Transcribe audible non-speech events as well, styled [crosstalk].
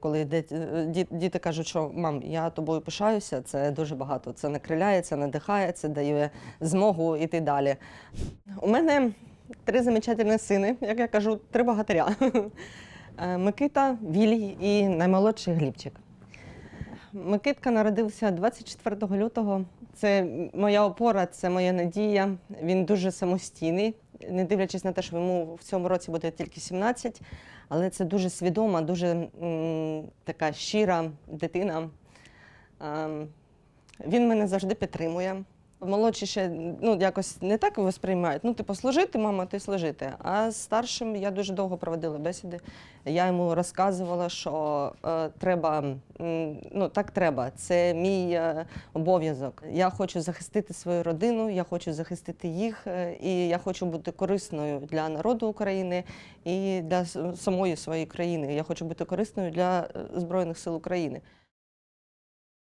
Коли е, діт- діти кажуть, що мам, я тобою пишаюся, це дуже багато. Це накриляє, це надихає, це дає змогу йти далі. У мене три замечательні сини, як я кажу, три богатиря. [laughs] Е, Микита, Вілій і наймолодший Глібчик. Микитка народився 24 лютого. Це моя опора, це моя надія. Він дуже самостійний, не дивлячись на те, що йому в цьому році буде тільки 17, але це дуже свідома, дуже така щира дитина. Ем, він мене завжди підтримує. Молодші ще ну, якось не так сприймають. Ну, типу, служити, мама, ти служити. А з старшим я дуже довго проводила бесіди. Я йому розказувала, що е, треба, ну так треба. Це мій е, обов'язок. Я хочу захистити свою родину, я хочу захистити їх, е, і я хочу бути корисною для народу України і для самої своєї країни. Я хочу бути корисною для е, Збройних сил України.